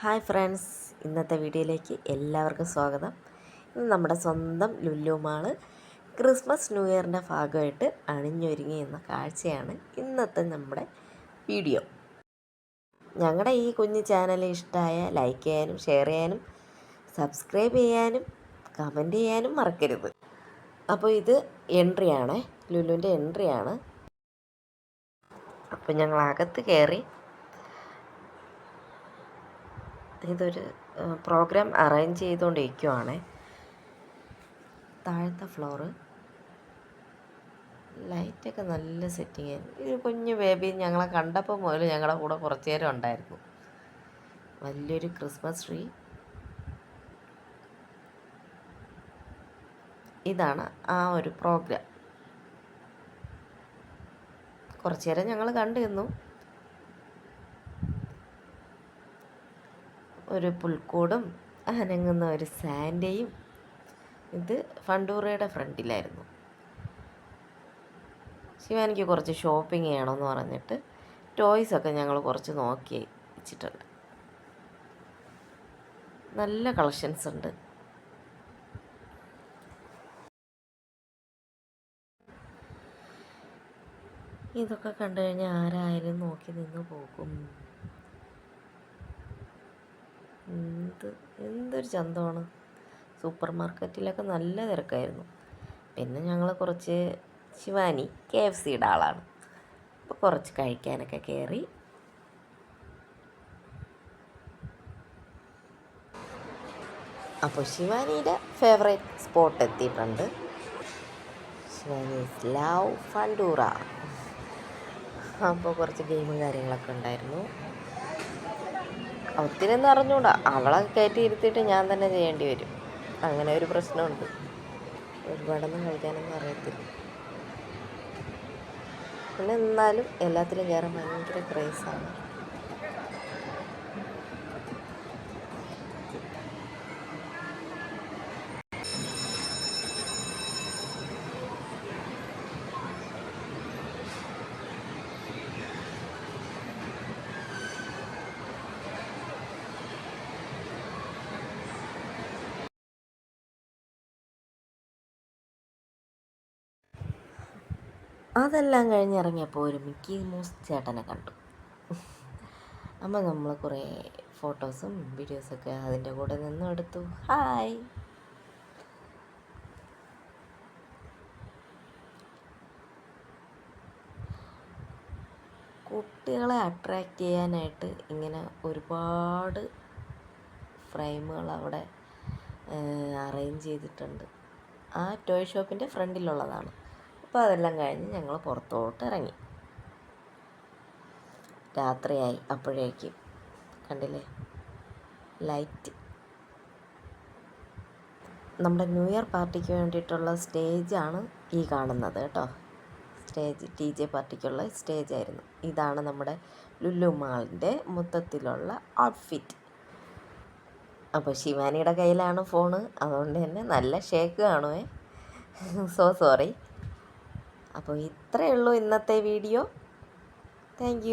Hi friends ഇന്നത്തെ വീഡിയോയിലേക്ക് എല്ലാവർക്കും സ്വാഗതം. ഇന്ന് നമ്മുടെ സ്വന്തം ലുല്ലുമാൾ ക്രിസ്മസ് ന്യൂ ഇയറിന്റെ ഭാഗമായിട്ട് അണിഞ്ഞൊരുങ്ങി എന്ന കാഴ്ചയാണ് ഇന്നത്തെ നമ്മുടെ വീഡിയോ. ഞങ്ങളുടെ ഈ കുഞ്ഞു ചാനൽ ഇഷ്ടമായ ലൈക്ക് ചെയ്യാനും ഷെയർ ചെയ്യാനും സബ്സ്ക്രൈബ് ചെയ്യാനും കമന്റ് ചെയ്യാനും മറക്കരുത്. അപ്പോൾ ഇത് എൻട്രിയാണ് ലുലുവിന്റെ എൻട്രിയാണ്. അപ്പോൾ ഞങ്ങൾ അകത്ത് കയറി ഇതൊരു പ്രോഗ്രാം അറേഞ്ച് ചെയ്തുകൊണ്ടിരിക്കുവാണ് താഴത്തെ ഫ്ലോറ്. ലൈറ്റൊക്കെ നല്ല സെറ്റിങ് ഒരു കുഞ്ഞു ബേബി ഞങ്ങളെ കണ്ടപ്പോൾ മുതൽ ഞങ്ങളുടെ കൂടെ കുറച്ച് നേരം ഉണ്ടായിരുന്നു. വലിയൊരു ക്രിസ്മസ് ട്രീ. ഇതാണ് ആ ഒരു പ്രോഗ്രാം. കുറച്ച് നേരം ഞങ്ങൾ കണ്ടു നിന്നു ഒരു പുൽക്കൂടും അനങ്ങുന്ന ഒരു സാൻഡയും ഇത് ഫണ്ടൂറയുടെ ഫ്രണ്ടിലായിരുന്നു. ശിവാനിക്ക് കുറച്ച് ഷോപ്പിംഗ് ചെയ്യണമെന്ന് പറഞ്ഞിട്ട് ടോയ്സൊക്കെ ഞങ്ങൾ കുറച്ച് നോക്കി വെച്ചിട്ടുണ്ട്. നല്ല കളക്ഷൻസ് ഉണ്ട്. ഇതൊക്കെ കണ്ടു കഴിഞ്ഞാൽ ആരായാലും നോക്കി നിന്ന് പോകും. എന്ത് എന്തൊരു ചന്തമാണ്. സൂപ്പർ മാർക്കറ്റിലൊക്കെ നല്ല തിരക്കായിരുന്നു. പിന്നെ ഞങ്ങൾ കുറച്ച് ശിവാനി കെ എഫ് സിയുടെ ആളാണ്. അപ്പോൾ കുറച്ച് കഴിക്കാനൊക്കെ കയറി അപ്പോൾ ശിവാനിയുടെ ഫേവറേറ്റ് സ്പോട്ട് എത്തിയിട്ടുണ്ട്. Shivani love Funtura. അപ്പോൾ കുറച്ച് ഗെയിമും കാര്യങ്ങളൊക്കെ ഉണ്ടായിരുന്നു. ഒത്തിരി ഒന്നും അറിഞ്ഞൂടാ. അവളെ കയറ്റി ഇരുത്തിയിട്ട് ഞാൻ തന്നെ ചെയ്യേണ്ടി വരും. അങ്ങനെ ഒരു പ്രശ്നമുണ്ട്. ഒരുപാടൊന്നും കഴിക്കാനൊന്നും അറിയത്തില്ല. പിന്നെ എന്നാലും എല്ലാത്തിലും കയറാൻ ഭയങ്കര ക്രേസാണ് അതെല്ലാം കഴിഞ്ഞിറങ്ങിയപ്പോൾ ഒരു മിക്കി മൂസ് ചേട്ടനെ കണ്ടു. അപ്പം നമ്മൾ കുറേ ഫോട്ടോസും വീഡിയോസൊക്കെ അതിന്റെ കൂടെ നിന്നും എടുത്തു. ഹായ് കുട്ടികളെ അട്രാക്റ്റ് ചെയ്യാനായിട്ട് ഇങ്ങനെ ഒരുപാട് ഫ്രെയിമുകൾ അവിടെ അറേഞ്ച് ചെയ്തിട്ടുണ്ട്. ആ ടോയ് ഷോപ്പിന്റെ ഫ്രണ്ടിലുള്ളതാണ്. അപ്പോൾ അതെല്ലാം കഴിഞ്ഞ് ഞങ്ങൾ പുറത്തോട്ട് ഇറങ്ങി. രാത്രിയായി അപ്പോഴേക്കും. കണ്ടില്ലേ? ലൈറ്റ്. നമ്മുടെ ന്യൂ ഇയർ പാർട്ടിക്ക് വേണ്ടിയിട്ടുള്ള സ്റ്റേജാണ് ഈ കാണുന്നത് കേട്ടോ. സ്റ്റേജ് ടി ജെ പാർട്ടിക്കുള്ള സ്റ്റേജായിരുന്നു ഇതാണ് നമ്മുടെ ലുല്ലു മാളിന്റെ മൊത്തത്തിലുള്ള ഔട്ട്ഫിറ്റ്. അപ്പോൾ ശിവാനിയുടെ കയ്യിലാണ് ഫോണ്. അതുകൊണ്ട് തന്നെ നല്ല ഷേക്ക് കാണുമേ സോ സോറി അപ്പോൾ ഇത്രയേ ഉള്ളൂ ഇന്നത്തെ വീഡിയോ. താങ്ക്